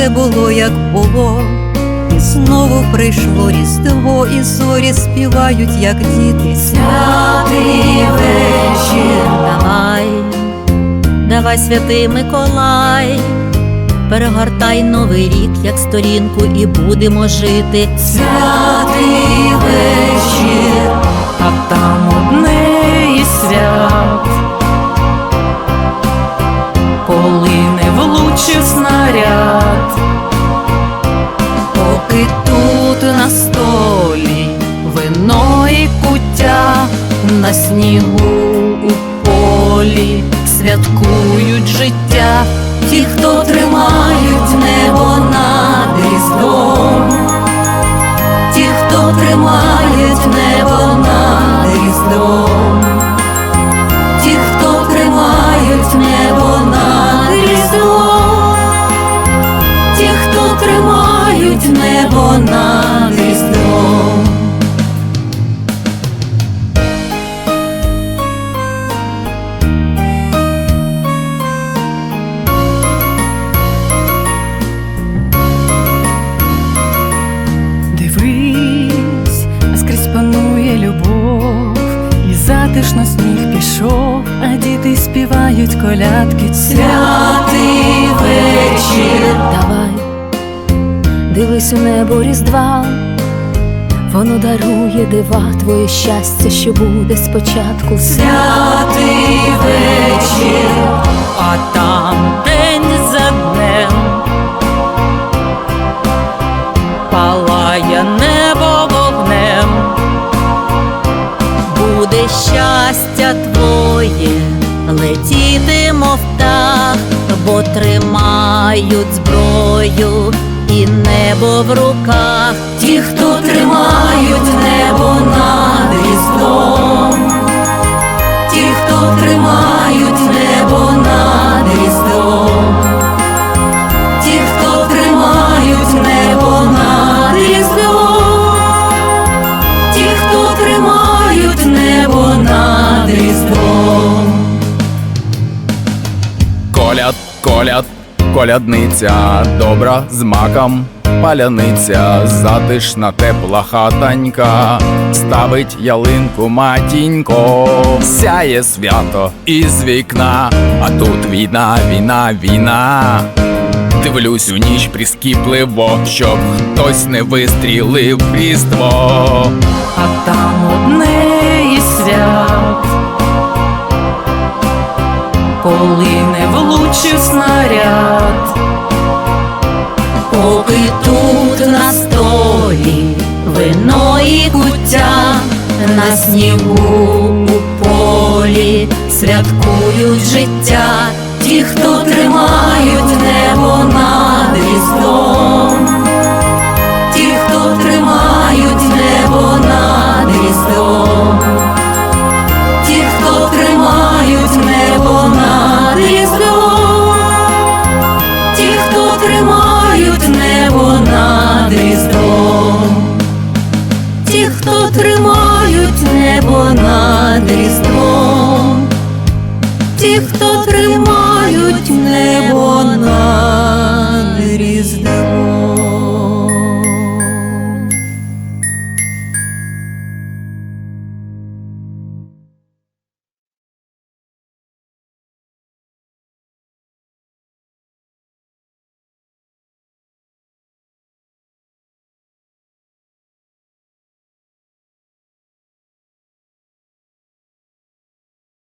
все було, як було. І знову прийшло різдво, і зорі співають, як діти. Святий вечір, давай, давай, святий Миколай, перегортай новий рік, як сторінку, і будемо жити. Святий вечір, а там одне із свят, влучив снаряд, поки тут на столі вино і куття на снігу у полі святкують життя, ті, хто тримають небо над різдвом, ті, хто тримають небо над різдвом, небо над різдвом. Дивись, скрізь панує любов, і затишно сніг пішов, а діти співають колядки. Святий вечір, Давай, дивись у небо різдва, воно дарує дива, твоє щастя, що буде спочатку. святий вечір. а там день за днем палає небо вогнем. Буде щастя твоє, летіти, мов птах, бо тримають зброю і небо в руках. Ті, хто тримають небо над різдвом, ті, хто тримають небо над різдвом, ті, хто тримають небо над різдвом. Ті, хто тримають небо над різдвом. Коляд, коляд, колядниця, добра з маком, паляниця, затишна тепла хатанька, ставить ялинку матінько, сяє свято із вікна, а тут війна, війна, війна. Дивлюсь у ніч прискіпливо, щоб хтось не вистрілив різдво. а там снаряд, Поки тут на столі вино і куття, на снігу ті, хто тримають небо над різдвом, ті, хто тримають небо. над